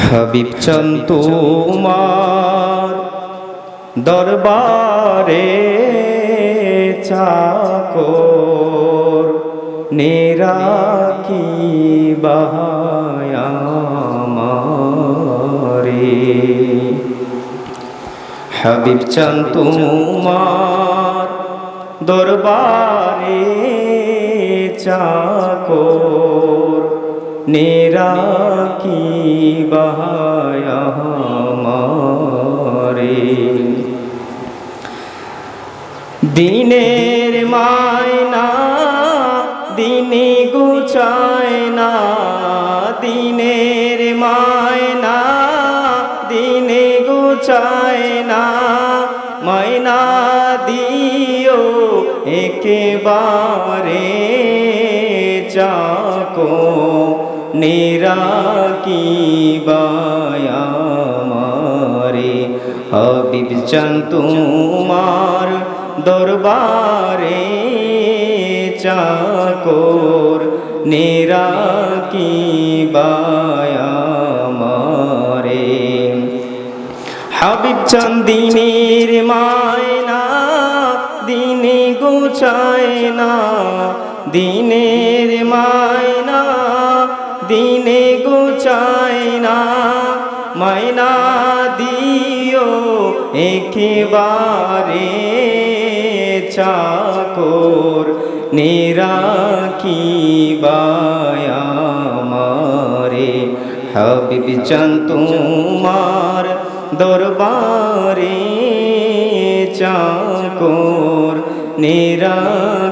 হাবিব চান তোমার দরবারে চাকর নেরা কি বাহায়ামারে হাবিব চান তোমার দরবারে চাকর নেরা বাহায়ামারে দিনের মায়না দিনে গুচায় না। দিনের মায়না দিনে গুচায় না। মায়না দিও একেবারে। নিরা কি বায়ামারে হাবিব চান তোমার দরবারে চাকর। নিরা কি বায়ামারে হাবিব চান দিনের মায়না, দিনে গুছায় না। মায়না দিনে গুছায় না, মায়না দিও একেবারে চাকর নিরা কি বায়ামারে হাবিব চান তোমার দরবারে চাকর নিরা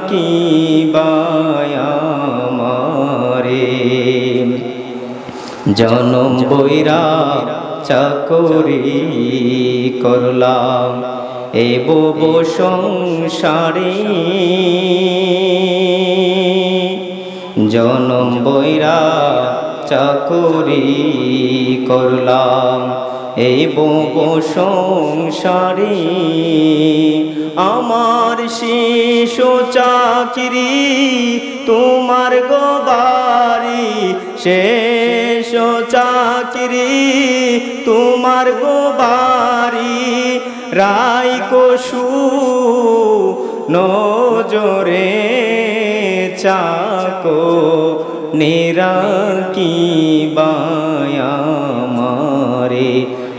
কি বায়ামারে জনম বৈরা চাকরি করলাম এ বব সংসারে। জনম বৈরা চাকরি করলাম এই বব সংসারে। আমার শেষ চাকরি তোমার গোবারি শেষ চাকরি? তোমার গোবারি রায় কসু নজরে চাকো নিরা কি বায়ামারে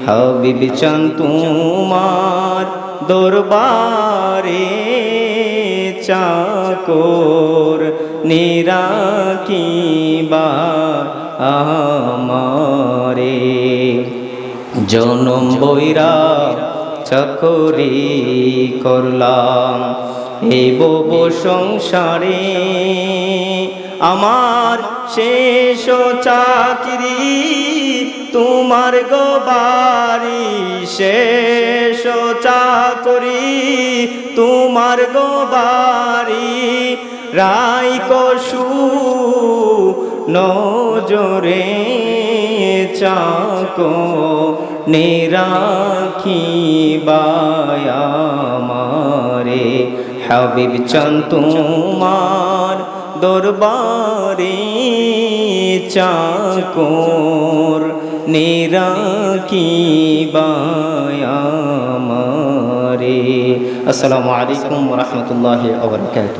হাবিব চান তোমার দরবারে চাকর নিরা কি বা আমারে। জনম বৈরা চাকরি করলাম এই বব সংসারে। আমার শেষ চাকরি তোমার গোবারি শেষ চাকরি তোমার গোবারি রায় কসু নজরে চাকো নিরাখি বায়ামারে হাবিব চান তোমার দরবারে চাকর নিরাকি বায়ামারে আসসালামু আলাইকুম রহমতুল্লাহ আবরকাত